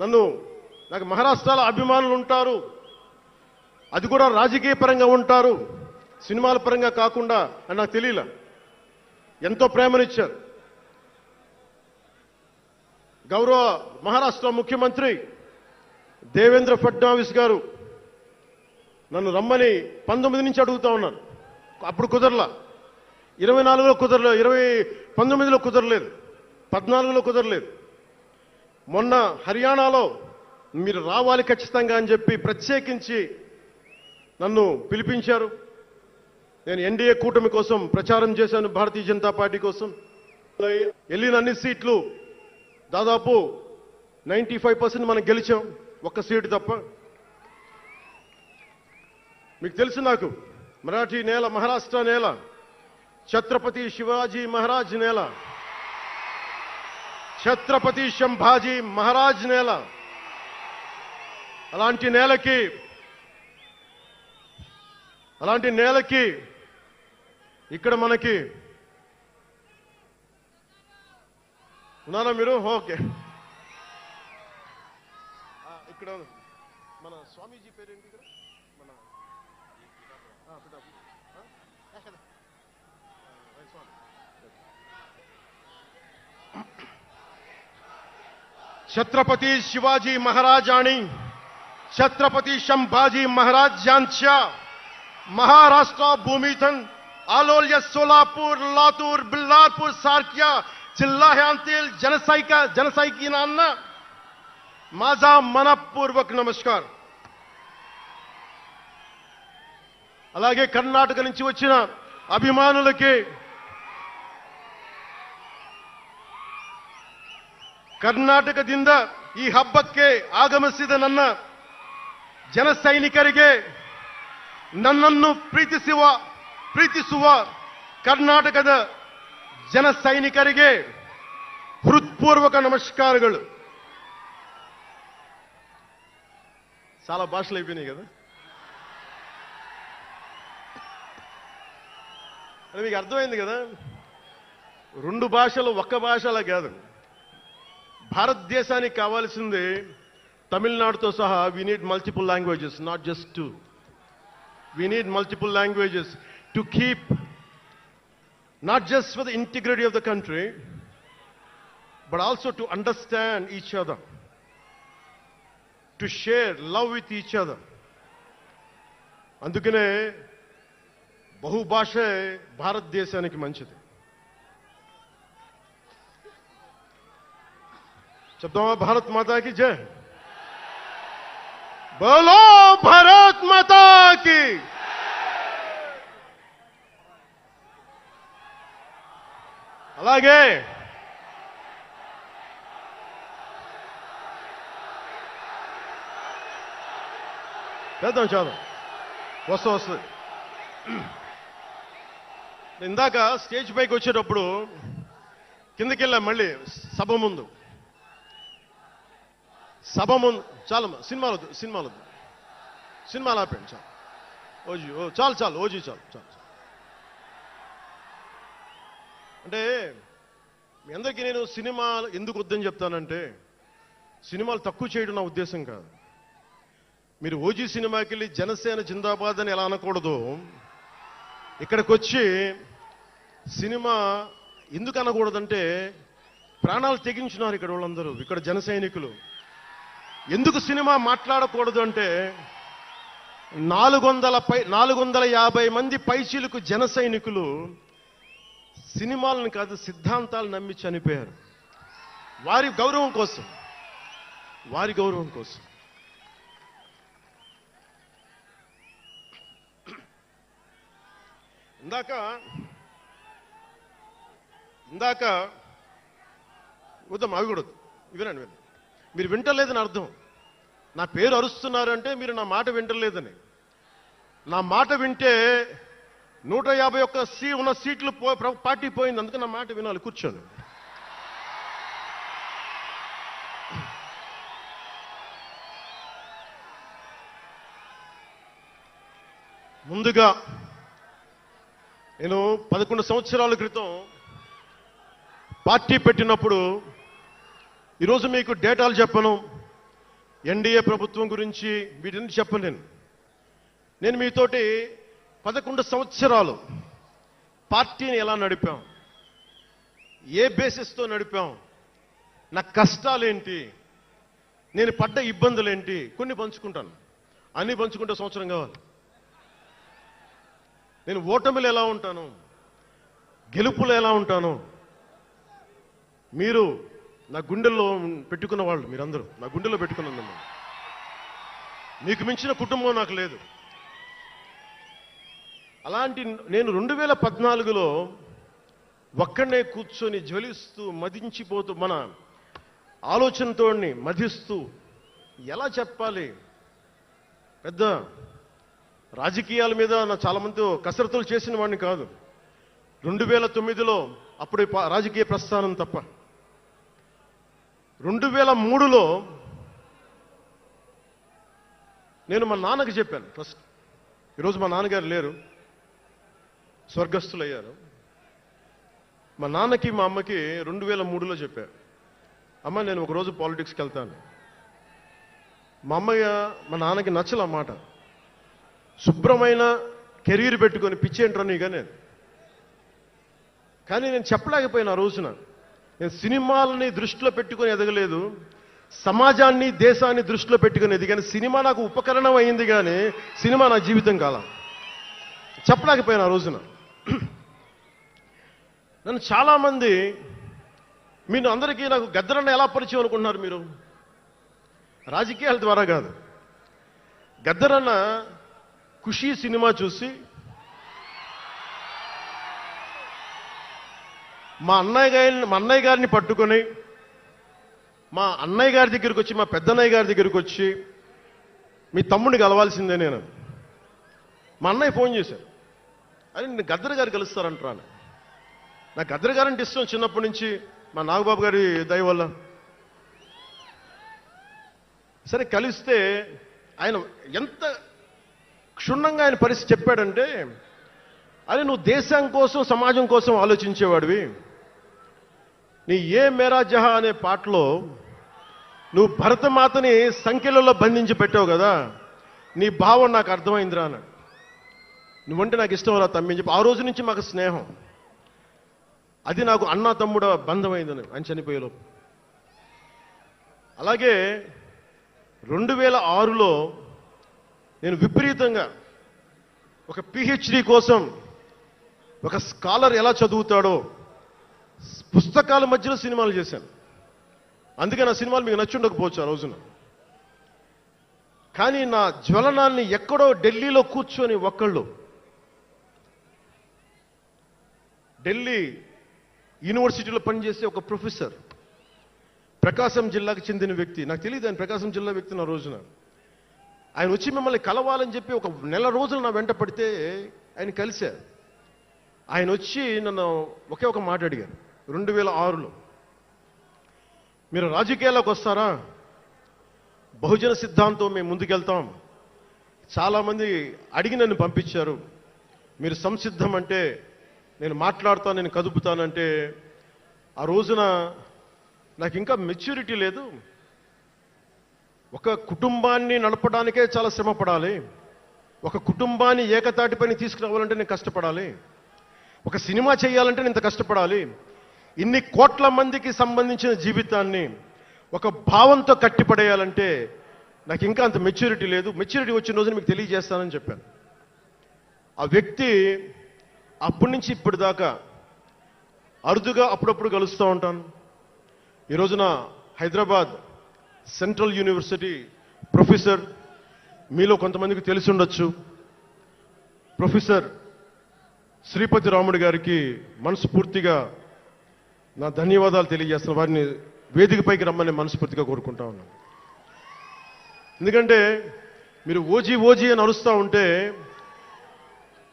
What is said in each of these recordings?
నన్ను నాకు మహారాష్ట్రలో అభిమానులు ఉంటారు. అది కూడా రాజకీయ పరంగా ఉంటారు. సినిమాల పరంగా కాకుండా అని నాకు తెలియలే. ఎంతో ప్రేమనిచ్చారు. గౌరవ మహారాష్ట్ర ముఖ్యమంత్రి దేవేంద్ర ఫడ్నవీస్ గారు నన్ను రమ్మని పంతొమ్మిది నుంచి అడుగుతా ఉన్నాను అప్పుడు కుదరలా. ఇరవై నాలుగులో కుదరలేదు ఇరవై పంతొమ్మిదిలో కుదరలేదు. పద్నాలుగులో కుదరలేదు. మొన్న హర్యానాలో మీరు రావాలి ఖచ్చితంగా అని చెప్పి ప్రత్యేకించి నన్ను పిలిపించారు. నేను ఎన్డీఏ కూటమి కోసం ప్రచారం చేశాను భారతీయ జనతా పార్టీ కోసం. వెళ్ళిన అన్ని సీట్లు దాదాపు నైంటీ ఫైవ్ పర్సెంట్ మనం గెలిచాం ఒక్క సీటు తప్ప. మీకు తెలుసు నాకు మరాఠీ నేల మహారాష్ట్ర నేల ఛత్రపతి శివాజీ మహారాజ్ నేల. ఛత్రపతి శంభాజీ మహారాజ్ నేల. అలాంటి నేలకి అలాంటి నేలకి ఇక్కడ మనకి ఉన్నారా మీరు? ఓకే. ఇక్కడ మన స్వామీజీ పేరేంటి ఇక్కడ? మన స్వామి. छत्रपती शिवाजी महाराज आणि छत्रपती संभाजी महाराज यांच्या महाराष्ट्र भूमीतून आलोल्य सोलापूर लातूर बिल्लारपूर सारख्या जिल्ह्यांतील जनसैका जनसैनिकांना माझा మనపూర్వక నమస్కారం అలాగే కర్ణాటక నుంచి వచ్చిన అభిమానులకి ಕರ್ನಾಟಕದಿಂದ ಈ ಹಬ್ಬಕ್ಕೆ ಆಗಮಿಸಿದ ನನ್ನ ಜನ ಸೈನಿಕರಿಗೆ ನನ್ನನ್ನು ಪ್ರೀತಿಸುವ ಪ್ರೀತಿಸುವ ಕರ್ನಾಟಕದ ಜನ ಸೈನಿಕರಿಗೆ హృత్పూర్వక నమస్కారాలు చాలా భాషలు అయిపోయినాయి కదా అది మీకు అర్థమైంది కదా రెండు భాషలు ఒక్క భాషలా కాదు భారతదేశానికి కావాల్సింది తమిళనాడుతో సహా we need multiple languages not just two we need multiple languages to keep not just for the integrity of the country but also to understand each other to share love with each other అందుకనే బహుభాషే భారతదేశానికి మంచిది. చెప్దామా? భారత్ మాతాకి జై. బోలో భారత్ మాతాకి. అలాగే. చేద్దాం చేద్దాం. వస్తూ వస్తుంది ఇందాక స్టేజ్ పైకి వచ్చేటప్పుడు కిందకి వెళ్ళాం మళ్ళీ సభ ముందు. సభ ముందు చాలు సినిమాలు వద్దు సినిమాలు వద్దు. సినిమాలు ఆపేయండి చాలు. ఓజీ ఓ చాలు చాలు ఓజీ చాలు చాలు చాలు. అంటే మీ అందరికీ నేను సినిమాలు ఎందుకు వద్దని చెప్తానంటే సినిమాలు తక్కువ చేయడం నా ఉద్దేశం కాదు. మీరు ఓజీ సినిమాకి వెళ్ళి జనసేన జిందాబాద్ అని ఎలా అనకూడదు? ఇక్కడికి వచ్చి సినిమా ఎందుకు అనకూడదంటే ప్రాణాలు తెగించున్నారు ఇక్కడ వాళ్ళందరూ ఇక్కడ జన సైనికులు. ఎందుకు సినిమా మాట్లాడకూడదు అంటే నాలుగు వందల పై నాలుగు వందల యాభై మంది పైచీలకు జన సైనికులు సినిమాలను కాదు సిద్ధాంతాలు నమ్మి చనిపోయారు. వారి గౌరవం కోసం వారి గౌరవం కోసం. ఇందాక ఇందాక వద్దాం అవి కూడా వినండి వినండి మీరు వింటలేదని అర్థం. నా పేరు అరుస్తున్నారంటే మీరు నా మాట వింటలేదని. నా మాట వింటే నూట యాభై ఒక్క సీ ఉన్న సీట్లు పో పార్టీ పోయింది అందుకే నా మాట వినాలి. కూర్చోండి. ముందుగా నేను పదకొండు సంవత్సరాల క్రితం పార్టీ పెట్టినప్పుడు ఈరోజు మీకు డేటాలు చెప్పను. ఎన్డీఏ ప్రభుత్వం గురించి వీటిని చెప్పలేను నేను మీతోటి పదకొండు సంవత్సరాలు పార్టీని ఎలా నడిపాం? ఏ బేసిస్తో నడిపాం? నా కష్టాలేంటి? నేను పడ్డ ఇబ్బందులేంటి? కొన్ని పంచుకుంటాను. అన్నీ పంచుకుంటే సంవత్సరం కావాలి. నేను ఓటమిలు ఎలా ఉంటాను? గెలుపులు ఎలా ఉంటాను? మీరు నా గుండెల్లో పెట్టుకున్న వాళ్ళు మీరందరూ. నా గుండెలో పెట్టుకున్న మీకు మించిన కుటుంబం నాకు లేదు. అలాంటి నేను రెండు వేల పద్నాలుగులో ఒక్కడనే కూర్చొని జ్వలిస్తూ మదించిపోతూ మన ఆలోచనతో మధిస్తూ ఎలా చెప్పాలి? పెద్ద రాజకీయాల మీద నా చాలా మందితో కసరత్తులు చేసిన వాడిని కాదు. రెండు వేల తొమ్మిదిలో అప్పుడు రాజకీయ ప్రస్థానం తప్ప. రెండు వేల మూడులో నేను మా నాన్నకి చెప్పాను ఫస్ట్ ఈరోజు మా నాన్నగారు లేరు. స్వర్గస్థులయ్యారు. మా నాన్నకి మా అమ్మకి రెండు వేల మూడులో చెప్పారు అమ్మ నేను ఒకరోజు పాలిటిక్స్కి వెళ్తాను. మా అమ్మయ్య మా నాన్నకి నచ్చల మాట. శుభ్రమైన కెరీర్ పెట్టుకొని పిచ్చేంట్రా నీగా నేను. కానీ నేను చెప్పలేకపోయినా ఆ రోజున. నేను సినిమాలని దృష్టిలో పెట్టుకొని ఎదగలేదు. సమాజాన్ని దేశాన్ని దృష్టిలో పెట్టుకుని ఎదిగాను. సినిమా నాకు ఉపకరణం అయింది కానీ సినిమా నా జీవితం కాలం. చెప్పలేకపోయినా ఆ రోజున. నన్ను చాలామంది మీరు అందరికీ నాకు గద్దరన్న ఎలా పరిచయం అనుకుంటున్నారు మీరు? రాజకీయాల ద్వారా కాదు. గద్దరన్న ఖుషీ సినిమా చూసి మా అన్నయ్య గారిని మా అన్నయ్య గారిని పట్టుకొని మా అన్నయ్య గారి దగ్గరికి వచ్చి మా పెద్దన్నయ్య గారి దగ్గరికి వచ్చి మీ తమ్ముడిని కలవాల్సిందే నేను. మా అన్నయ్య ఫోన్ చేశారు. అరే నేను గద్దర్ గారు కలుస్తారంటాను నాకు గద్దర్ గారు అంటే ఇష్టం చిన్నప్పటి నుంచి మా నాగబాబు గారి దయ వల్ల. సరే కలిస్తే ఆయన ఎంత క్షుణ్ణంగా ఆయన పరిస్థితి చెప్పాడంటే అరే నువ్వు దేశం కోసం సమాజం కోసం ఆలోచించేవాడివి. నీ ఏ మేరా జహా అనే పాటలో నువ్వు భరతమాతని సంఖ్యలలో బంధించి పెట్టావు కదా నీ భావం నాకు అర్థమైందిరా అన్నాడు. నువ్వంటే నాకు ఇష్టం రా తమ్మి చెప్పి ఆ రోజు నుంచి మాకు స్నేహం. అది నాకు అన్న తమ్ముడ బంధమైందని ఆయన చనిపోయేలోపు అలాగే రెండు వేల ఆరులో నేను విపరీతంగా ఒక పిహెచ్డి కోసం ఒక స్కాలర్ ఎలా చదువుతాడో పుస్తకాల మధ్యలో సినిమాలు చేశాను. అందుకే నా సినిమాలు మీకు నచ్చి ఉండకపోవచ్చు ఆ రోజున. కానీ నా జ్వలనాన్ని ఎక్కడో ఢిల్లీలో కూర్చొని ఒక్కళ్ళు ఢిల్లీ యూనివర్సిటీలో పనిచేసే ఒక ప్రొఫెసర్ ప్రకాశం జిల్లాకు చెందిన వ్యక్తి. నాకు తెలియదు ఆయన ప్రకాశం జిల్లా వ్యక్తి నా రోజున. ఆయన వచ్చి మిమ్మల్ని కలవాలని చెప్పి ఒక నెల రోజులు నా వెంట పడితే ఆయన కలిశారు. ఆయన వచ్చి నన్ను ఒకే ఒక మాట అడిగారు. రెండు వేల ఆరులో. మీరు రాజకీయాల్లోకి వస్తారా? బహుజన సిద్ధాంతం మేము ముందుకెళ్తాం. చాలామంది అడిగి నన్ను పంపించారు. మీరు సంసిద్ధం అంటే నేను మాట్లాడతాను నేను కదుపుతానంటే ఆ రోజున నాకు ఇంకా మెచ్యూరిటీ లేదు. ఒక కుటుంబాన్ని నడపడానికే చాలా శ్రమపడాలి ఒక కుటుంబాన్ని ఏకతాటిపైన తీసుకురావాలంటే నేను కష్టపడాలి. ఒక సినిమా చేయాలంటే నేను ఇంత కష్టపడాలి. ఇన్ని కోట్ల మందికి సంబంధించిన జీవితాన్ని ఒక భావంతో కట్టిపడేయాలంటే నాకు ఇంకా అంత మెచ్యూరిటీ లేదు. మెచ్యూరిటీ వచ్చిన రోజున మీకు తెలియజేస్తానని చెప్పాను. ఆ వ్యక్తి అప్పటి నుంచి ఇప్పటిదాకా అరుదుగా అప్పుడప్పుడు కలుస్తూ ఉంటాను. ఈ రోజున హైదరాబాద్ సెంట్రల్ యూనివర్సిటీ ప్రొఫెసర్ మీలో కొంతమందికి తెలిసి ఉండొచ్చు. ప్రొఫెసర్ శ్రీపతి రాముడు గారికి మనస్ఫూర్తిగా నా ధన్యవాదాలు తెలియజేస్తున్న వారిని వేదికపైకి రమ్మని మనస్ఫూర్తిగా కోరుకుంటా ఉన్నాను. ఎందుకంటే మీరు ఓజీ ఓజీ అని అరుస్తూ ఉంటే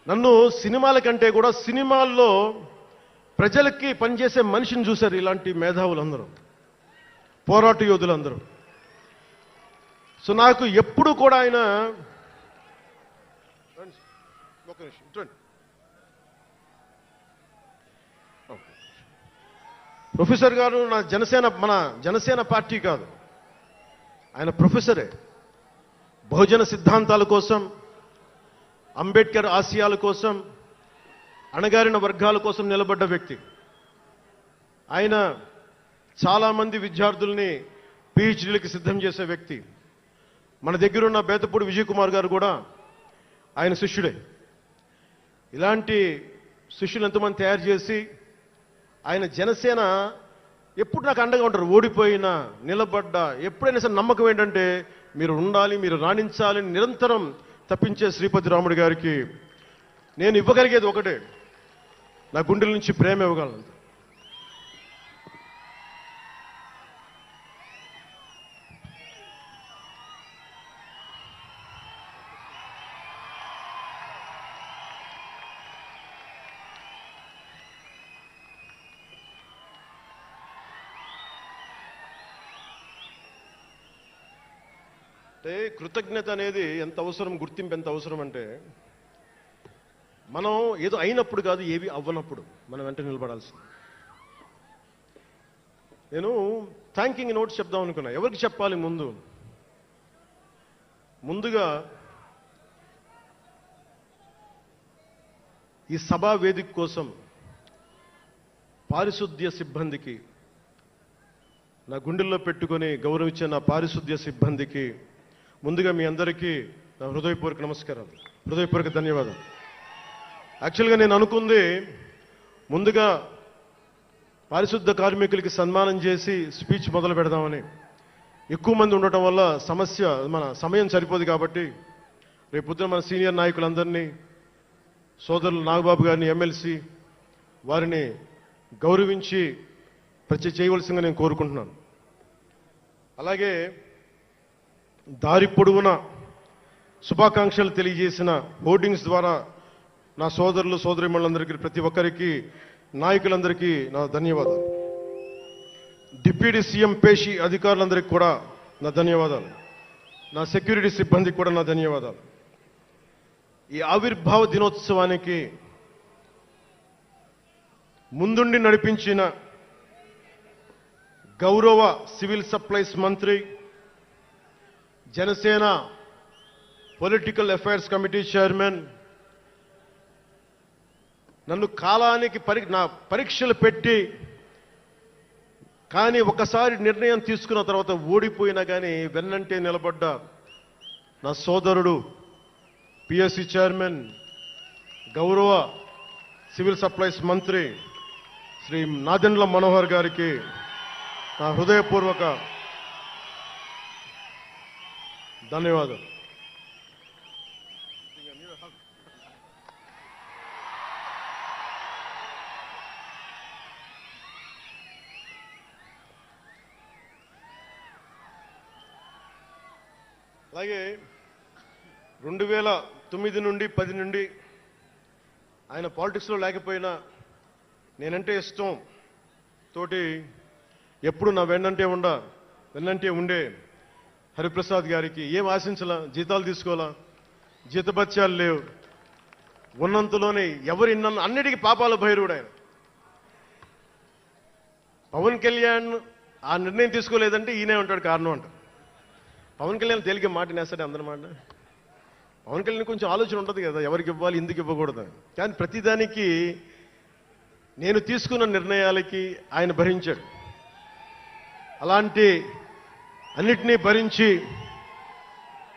నన్ను సినిమాల కంటే కూడా సినిమాల్లో ప్రజలకి పనిచేసే మనిషిని చూశారు ఇలాంటి మేధావులందరూ పోరాట యోధులందరూ. సో నాకు ఎప్పుడు కూడా ఆయన ఒక నిమిషం, ఇటు రండి. ఓకే. ప్రొఫెసర్ గారు నా జనసేన మన జనసేన పార్టీ కాదు. ఆయన ప్రొఫెసరే. బహుజన సిద్ధాంతాల కోసం అంబేద్కర్ ఆశయాల కోసం అణగారిన వర్గాల కోసం నిలబడ్డ వ్యక్తి. ఆయన చాలామంది విద్యార్థుల్ని పిహెచ్డీలకు సిద్ధం చేసే వ్యక్తి. మన దగ్గరున్న బేతపూడి విజయ్ కుమార్ గారు కూడా ఆయన శిష్యుడే. ఇలాంటి శిష్యులు ఎంతమంది తయారు చేసి ఆయన జనసేన ఎప్పుడు నాకు అండగా ఉంటారు? ఓడిపోయినా నిలబడ్డా ఎప్పుడైనా సరే నమ్మకం ఏంటంటే మీరు ఉండాలి మీరు రాణించాలి అని నిరంతరం తప్పించే శ్రీపతి రాముడి గారికి నేను ఇవ్వగలిగేది ఒకటే. నా గుండెల నుంచి ప్రేమ ఇవ్వగలను. అంటే కృతజ్ఞత అనేది ఎంత అవసరం గుర్తింపు ఎంత అవసరం అంటే మనం ఏదో అయినప్పుడు కాదు ఏవి అవ్వనప్పుడు మనం వెంట నిలబడాల్సింది. నేను థ్యాంకింగ్ నోట్స్ చెప్దాం అనుకున్నా. ఎవరికి చెప్పాలి ముందు? ముందుగా ఈ సభా వేదిక కోసం పారిశుద్ధ్య సిబ్బందికి నా గుండెల్లో పెట్టుకొని గౌరవించే నా పారిశుద్ధ్య సిబ్బందికి ముందుగా మీ అందరికీ నా హృదయపూర్వక నమస్కారాలు. హృదయపూర్వక ధన్యవాదాలు. యాక్చువల్గా నేను అనుకుంది ముందుగా పారిశుద్ధ కార్మికులకి సన్మానం చేసి స్పీచ్ మొదలు పెడదామని. ఎక్కువ మంది ఉండటం వల్ల సమస్య మన సమయం సరిపోదు కాబట్టి రేపు మన సీనియర్ నాయకులందరినీ సోదరులు నాగబాబు గారిని ఎమ్మెల్సీ వారిని గౌరవించి ప్రతి చేయవలసిందిగా నేను కోరుకుంటున్నాను. అలాగే దారి పొడవున శుభాకాంక్షలు తెలియజేసిన హోర్డింగ్స్ ద్వారా నా సోదరులు సోదరిమణులందరికీ ప్రతి ఒక్కరికి నాయకులందరికీ నా ధన్యవాదాలు. డిప్యూటీ సీఎం పేషి అధికారులందరికీ కూడా నా ధన్యవాదాలు. నా సెక్యూరిటీ సిబ్బందికి కూడా నా ధన్యవాదాలు. ఈ ఆవిర్భావ దినోత్సవానికి ముందుండి నడిపించిన గౌరవ సివిల్ సప్లైస్ మంత్రి Janasena political affairs committee chairman నన్ను కాలానికి పరి నా పరీక్షలు పెట్టి కానీ ఒకసారి నిర్ణయం తీసుకున్న తర్వాత ఓడిపోయినా కానీ వెన్నంటే నిలబడ్డ నా సోదరుడు పిఎస్సి చైర్మన్ గౌరవ సివిల్ సప్లైస్ మంత్రి శ్రీ నాదెండ్ల మనోహర్ గారికి నా హృదయపూర్వక ధన్యవాదాలు. అలాగే రెండు వేల తొమ్మిది నుండి పది నుండి ఆయన పాలిటిక్స్లో లేకపోయినా నేనంటే ఇష్టం. తోటి ఎప్పుడు నా వెన్నంటే ఉండ వెన్నంటే ఉండే హరిప్రసాద్ గారికి ఏం ఆశించలా? జీతాలు తీసుకోవాలా? జీతభత్యాలు లేవు. ఉన్నంతలోనే ఎవరు ఇన్న అన్నిటికీ పాపాల భైరుడు ఆయన. పవన్ కళ్యాణ్ ఆ నిర్ణయం తీసుకోలేదంటే ఈయనే ఉంటాడు కారణం అంట. పవన్ కళ్యాణ్ తేలిక మాట నేస్తాడు అందరి మాట. పవన్ కళ్యాణ్ కొంచెం ఆలోచన ఉంటుంది కదా ఎవరికి ఇవ్వాలి ఎందుకు ఇవ్వకూడదు కానీ ప్రతిదానికి నేను తీసుకున్న నిర్ణయాలకి ఆయన భరించాడు. అలాంటి అన్నిటినీ భరించి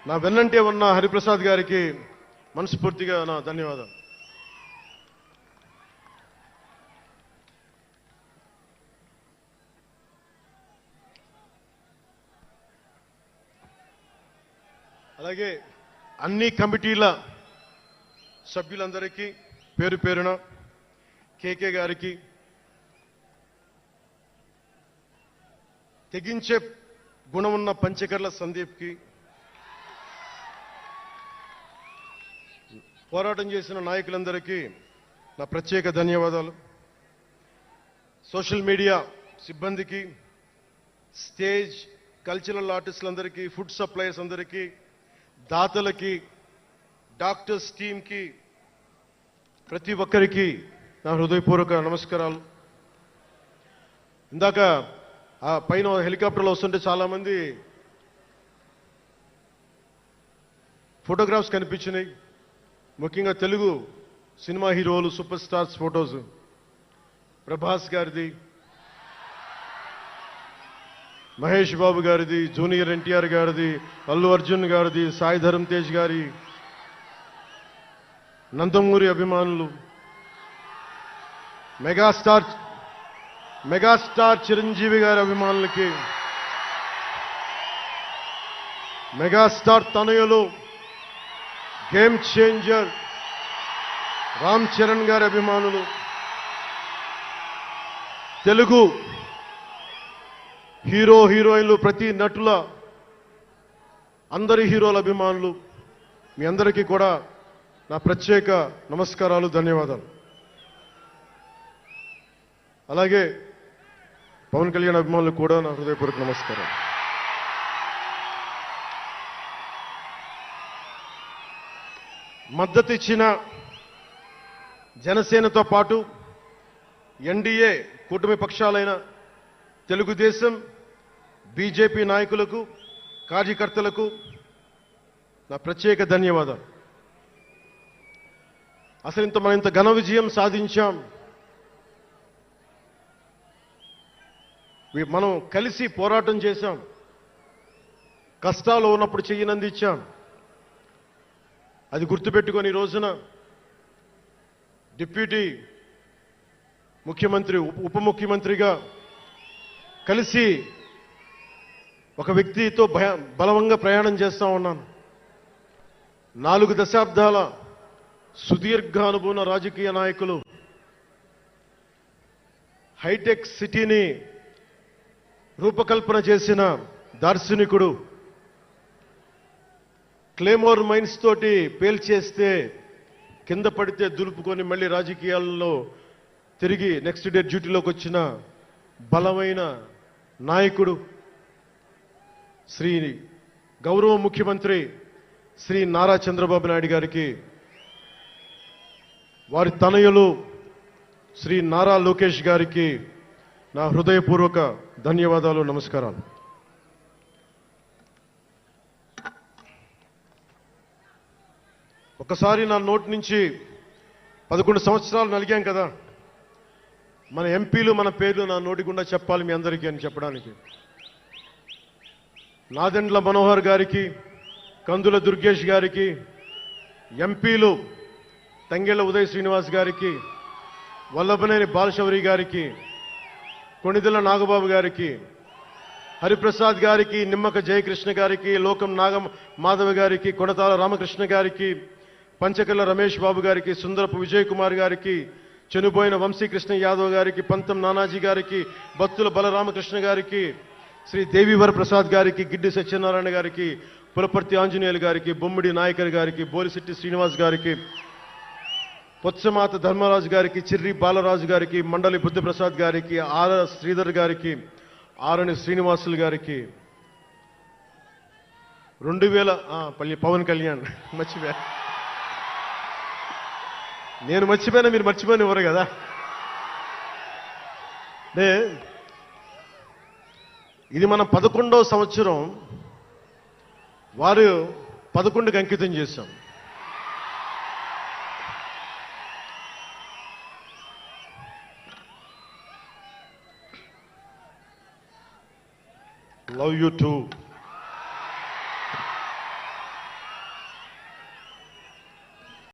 నా వెన్నంటే ఉన్న హరిప్రసాద్ గారికి మనస్ఫూర్తిగా నా ధన్యవాదాలు. అలాగే అన్ని కమిటీల సభ్యులందరికీ పేరు పేరున కేకే గారికి తెగించే గుణమున్న పంచకర్ల సందీప్కి పోరాటం చేసిన నాయకులందరికీ నా ప్రత్యేక ధన్యవాదాలు. సోషల్ మీడియా సిబ్బందికి స్టేజ్ కల్చరల్ ఆర్టిస్టులందరికీ ఫుడ్ సప్లయర్స్ అందరికీ దాతలకి డాక్టర్స్ టీమ్కి ప్రతి ఒక్కరికి నా హృదయపూర్వక నమస్కారాలు. ఇందాక ఆ పైన హెలికాప్టర్లో వస్తుంటే చాలామంది ఫోటోగ్రాఫ్స్ కనిపించినాయి. ముఖ్యంగా తెలుగు సినిమా హీరోలు సూపర్ స్టార్స్ ఫొటోస్. ప్రభాస్ గారిది మహేష్ బాబు గారిది జూనియర్ ఎన్టీఆర్ గారిది అల్లు అర్జున్ గారిది సాయి ధరమ్ తేజ్ గారి నందమూరి అభిమానులు మెగాస్టార్ మెగాస్టార్ చిరంజీవి గారి అభిమానులకి మెగాస్టార్ తనయులు గేమ్ చేంజర్ రామ్ చరణ్ గారి అభిమానులు తెలుగు హీరో హీరోయిన్లు ప్రతి నటుల అందరి హీరోల అభిమానులు మీ అందరికీ కూడా నా ప్రత్యేక నమస్కారాలు ధన్యవాదాలు. అలాగే పవన్ కళ్యాణ్ అభిమానులు కూడా నా హృదయపూర్వక నమస్కారం. మద్దతు ఇచ్చిన జనసేనతో పాటు ఎన్డీఏ కూటమి పక్షాలైన తెలుగుదేశం బీజేపీ నాయకులకు కార్యకర్తలకు నా ప్రత్యేక ధన్యవాదాలు. అసలు ఇంత మనం ఇంత ఘన విజయం సాధించాం మనం కలిసి పోరాటం చేశాం. కష్టాలు ఉన్నప్పుడు చెయ్యనందించాం అది గుర్తుపెట్టుకొని ఈ రోజున డిప్యూటీ ముఖ్యమంత్రి ఉప ఉప ముఖ్యమంత్రిగా కలిసి ఒక వ్యక్తితో భయ బలవంగా ప్రయాణం చేస్తూ ఉన్నాను. నాలుగు దశాబ్దాల సుదీర్ఘ అనుభవం రాజకీయ నాయకులు హైటెక్ సిటీని రూపకల్పన చేసిన దార్శనికుడు క్లేమోర్ మైన్స్ తోటి పేల్చేస్తే కింద పడితే దులుపుకొని మళ్ళీ రాజకీయాల్లో తిరిగి నెక్స్ట్ డే డ్యూటీలోకి వచ్చిన బలమైన నాయకుడు శ్రీ గౌరవ ముఖ్యమంత్రి శ్రీ నారా చంద్రబాబు నాయుడు గారికి వారి తనయులు శ్రీ నారా లోకేష్ గారికి నా హృదయపూర్వక ధన్యవాదాలు నమస్కారాలు. ఒకసారి నా నోటి నుంచి పదకొండు సంవత్సరాలు నలిగాం కదా. మన ఎంపీలు మన పేర్లు నా నోటి గుండా చెప్పాలి మీ అందరికీ అని చెప్పడానికి. నాదెండ్ల మనోహర్ గారికి కందుల దుర్గేష్ గారికి ఎంపీలు తంగెళ్ళ ఉదయ్ శ్రీనివాస్ గారికి వల్లభనేని బాలశౌరి గారికి కొణిదెల నాగబాబు గారికి హరిప్రసాద్ గారికి నిమ్మక జయకృష్ణ గారికి లోకం నాగం మాధవ గారికి కొడతాల రామకృష్ణ గారికి పంచకల్ల రమేష్ బాబు గారికి సుందరపు విజయ్ కుమార్ గారికి చనిపోయిన వంశీకృష్ణ యాదవ్ గారికి పంతం నానాజీ గారికి భక్తుల బలరామకృష్ణ గారికి శ్రీ దేవీవర ప్రసాద్ గారికి గిడ్డి సత్యనారాయణ గారికి పులపర్తి ఆంజనేయులు గారికి బొమ్మిడి నాయకర్ గారికి బోలిశెట్టి శ్రీనివాస్ గారికి పొచ్చమాత ధర్మరాజు గారికి చిర్రి బాలరాజు గారికి మండలి బుద్ధప్రసాద్ గారికి ఆర శ్రీధర్ గారికి ఆరణి శ్రీనివాసులు గారికి రెండు వేల పల్లె పల్లి పవన్ కళ్యాణ్. మర్చిపోయా. నేను మర్చిపోయినా మీరు మర్చిపోయిన ఎవరు కదా? అంటే ఇది మన పదకొండవ సంవత్సరం వారు పదకొండుకి అంకితం చేశాం. Love you two